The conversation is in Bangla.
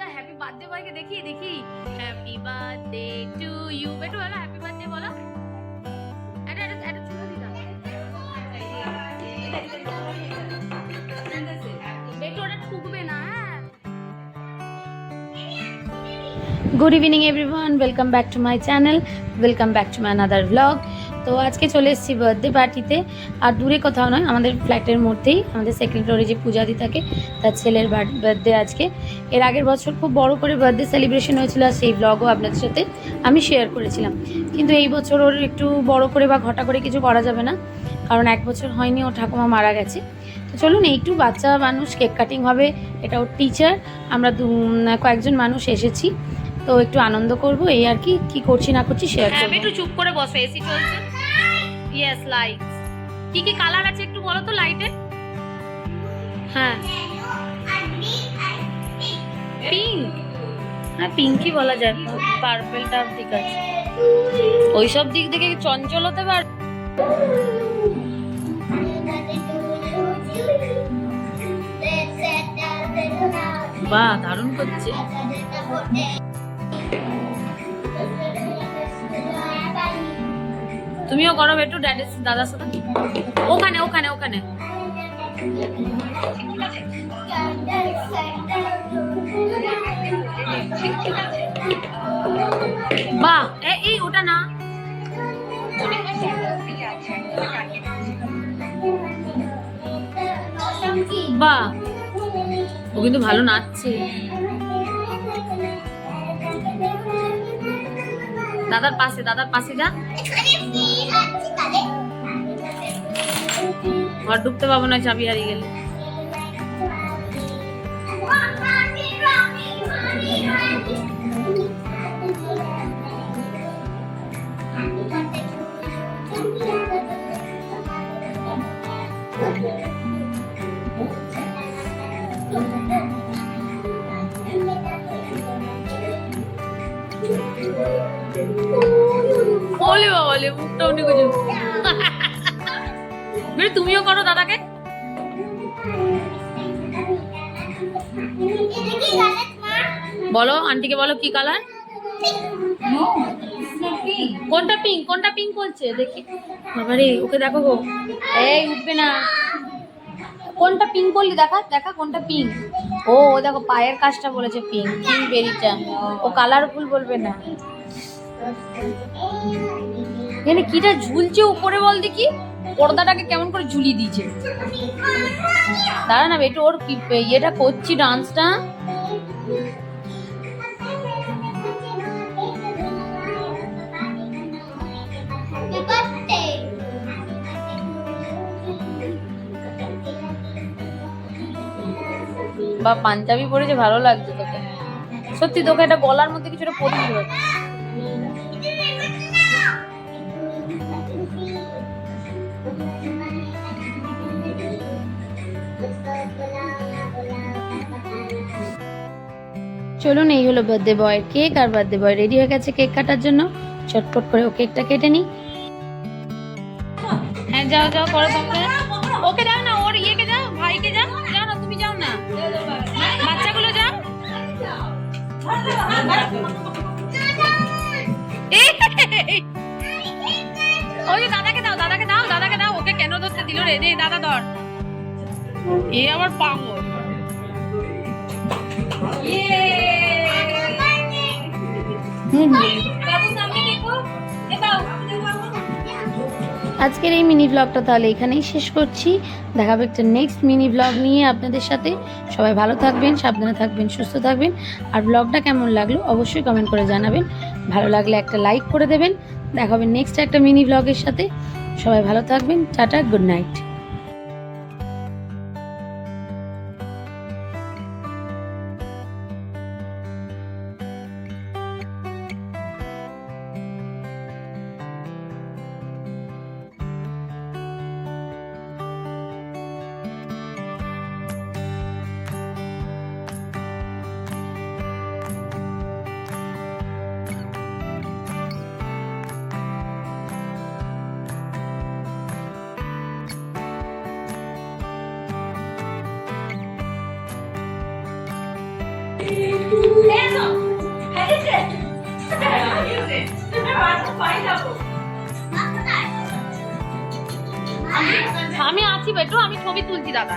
যা হ্যাপি বার্থডে বয়কে দেখি দেখি হ্যাপি বার্থডে টু ইউ বেটু, বলো হ্যাপি বার্থডে বলো। Good evening everyone welcome back to my channel welcome back to my another blog তো আজকে চলে এসেছি বার্থডে পার্টিতে আর দূরে কোথাও নয়, আমাদের ফ্ল্যাটের মধ্যেই, আমাদের সেকেন্ড ফ্লোরে যে পূজাদি থাকে, তার ছেলের বার্থডে আজকে। এর আগের বছর খুব বড় করে বার্থডে সেলিব্রেশন হয়েছিল, আর সেই ব্লগও আপনাদের সাথে আমি শেয়ার করেছিলাম। কিন্তু এই বছর ওর একটু বড় করে বা ঘটা করে কিছু করা যাবে না, কারণ এক বছর হয়নি ও ঠাকুমা মারা গেছে। তো চলুন একটু বাচ্চা মানুষ কেক কাটিং হবে, এটা ওর টিচার আমরা কয়েকজন মানুষ এসেছি। তো একটু আনন্দ করব এই আর কি কি করছি না করছি শেয়ার করব। একটু চুপ করে বসো এসি চলছে। ইয়েস লাইট কি কি কালার আছে একটু বলো তো লাইটে হ্যাঁ। পিঙ্ক হ্যাঁ পিঙ্কই বলা যায় পার্পেলটা ঠিক আছে। ওই সব দিক থেকে চঞ্চল হতে পার বাহ দারুণ করছে। তুমিও করো একটু ড্যাডির দাদার সাথে। ওখানে ওখানে ওখানে। এ- এই ওটা না। বাহ, ও কিন্তু ভালো নাচছে। দাদার পাশে দাদার পাশে যা। ঘর ঢুকতে পাবো না চাবি হারিয়ে গেলে। বাবা ওলে মুখটা উনি কিছু বেরে তুমিও করো দাদাকে। বলো, আন্টিকে বলো কি কালার কোনটা পিঙ্ক কোনটা পিঙ্ক বলছে? দেখি। বাবারে, ওকে দেখো গো। এই, উঠবে না। কোনটা পিঙ্ক বললি? দেখা দেখা কোনটা পিঙ্ক ও ও দেখো, পায়ের কাজটা বলেছে পিঙ্ক পিঙ্ক বেরিটা ও কালারফুল বলবে না। এখানে কিটা ঝুলছে উপরে বল দেখি। পর্দাটাকে কেমন করে ঝুলিয়ে দিয়েছে? দাঁড়া না বেটু ওর ইয়েটা করছি ডান্সটা বা পাঞ্জাবি পরেছে, ভালো লাগছে তোকে। সত্যি তোকে এটা গলার মধ্যে কিছুটা পরিয়ে চলুন, এই হলো বার্থডে বয়ের কেক আর বার্থডে বয় রেডি হয়ে গেছে কেক কাটার জন্য। চটপট করে ও কেকটা কেটে নি হ্যাঁ যাও যাও, করো তোমরা ওকে যাও না, ওর ইয়েকে যাও, ভাইকে যাও। যাও না, তুমি যাও না। বাচ্চাগুলো যাও! ওই দাদাকে দাও দাও দাও। কেন ধরতে দিল রে? দে দাদা ধর। এ আবার পাগল। আজকের এই মিনি ব্লগটা তাহলে এখানেই শেষ করছি। দেখাবো একটা নেক্সট মিনি ব্লগ নিয়ে আপনাদের সাথে। সবাই ভালো থাকবেন সাবধানে থাকবেন সুস্থ থাকবেন। আর ব্লগটা কেমন লাগল অবশ্যই কমেন্ট করে জানাবেন। ভালো লাগলে একটা লাইক করে দেবেন। দেখাবেন নেক্সট একটা মিনি ব্লগের সাথে। সবাই ভালো থাকবেন টাটা গুড নাইট। আমি আছি বেটু আমি ছবি তুলছি দাদা।